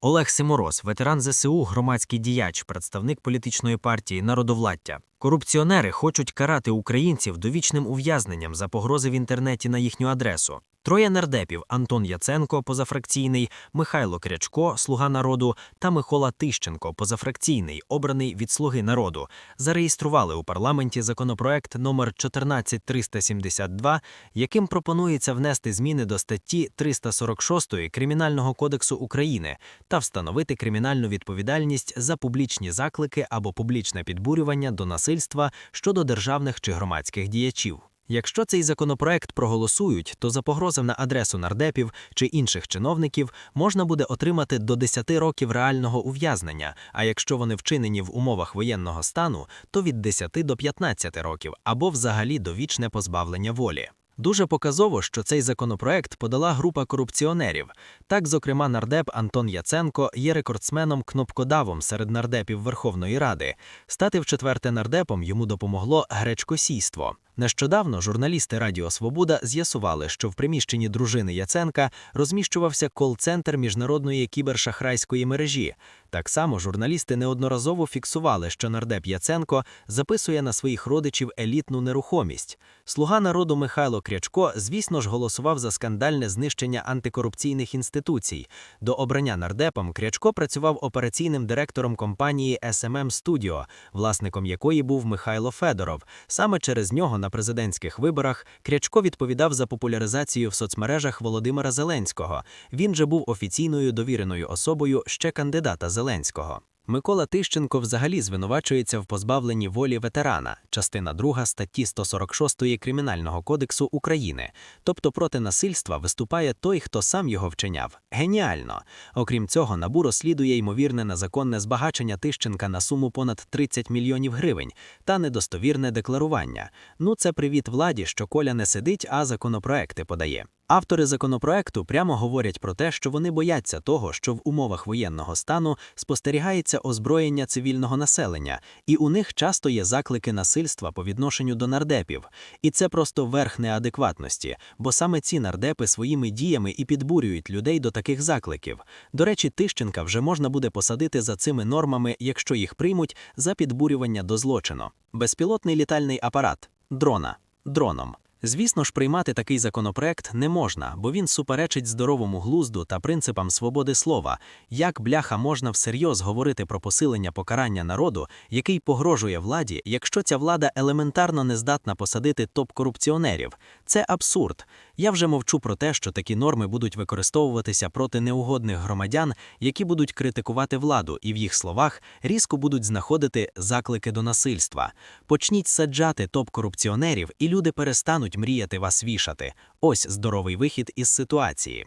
Олег Симороз, ветеран ЗСУ, громадський діяч, представник політичної партії Народовладдя. Корупціонери хочуть карати українців довічним ув'язненням за погрози в інтернеті на їхню адресу. Троє нардепів Антон Яценко, позафракційний, Михайло Крячко, слуга народу, та Микола Тищенко, позафракційний, обраний від слуги народу, зареєстрували у парламенті законопроект номер 14372, яким пропонується внести зміни до статті 346 Кримінального кодексу України та встановити кримінальну відповідальність за публічні заклики або публічне підбурювання до насильства щодо державних чи громадських діячів. Якщо цей законопроект проголосують, то за погрози на адресу нардепів чи інших чиновників можна буде отримати до 10 років реального ув'язнення, а якщо вони вчинені в умовах воєнного стану, то від 10 до 15 років або взагалі довічне позбавлення волі. Дуже показово, що цей законопроект подала група корупціонерів. Так, зокрема, нардеп Антон Яценко є рекордсменом кнопкодавом серед нардепів Верховної Ради. Стати в четверте нардепом йому допомогло гречкосійство. Нещодавно журналісти Радіо Свобода з'ясували, що в приміщенні дружини Яценка розміщувався кол-центр міжнародної кібершахрайської мережі. Так само журналісти неодноразово фіксували, що нардеп Яценко записує на своїх родичів елітну нерухомість. Слуга народу Михайло Крячко, звісно ж, голосував за скандальне знищення антикорупційних інституцій. До обрання нардепом Крячко працював операційним директором компанії SMM Studio, власником якої був Михайло Федоров. Саме через нього на президентських виборах Крячко відповідав за популяризацію в соцмережах Володимира Зеленського. Він же був офіційною довіреною особою ще кандидата Зеленського. Микола Тищенко взагалі звинувачується в позбавленні волі ветерана, частина 2 статті 146 Кримінального кодексу України. Тобто проти насильства виступає той, хто сам його вчиняв. Геніально. Окрім цього, набу розслідує ймовірне незаконне збагачення Тищенка на суму понад 30 мільйонів гривень та недостовірне декларування. Ну, це привіт владі, що Коля не сидить, а законопроекти подає. Автори законопроекту прямо говорять про те, що вони бояться того, що в умовах воєнного стану спостерігається озброєння цивільного населення, і у них часто є заклики насильства по відношенню до нардепів. І це просто верх неадекватності, бо саме ці нардепи своїми діями і підбурюють людей до таких закликів. До речі, Тищенка вже можна буде посадити за цими нормами, якщо їх приймуть, за підбурювання до злочину. Безпілотний літальний апарат дрона дроном. Звісно ж, приймати такий законопроект не можна, бо він суперечить здоровому глузду та принципам свободи слова. Як бляха можна всерйоз говорити про посилення покарання народу, який погрожує владі, якщо ця влада елементарно не здатна посадити топ-корупціонерів? Це абсурд. Я вже мовчу про те, що такі норми будуть використовуватися проти неугодних громадян, які будуть критикувати владу, і в їх словах різко будуть знаходити заклики до насильства. Почніть саджати топ-корупціонерів, і люди перестануть мріяти вас вішати. Ось здоровий вихід із ситуації.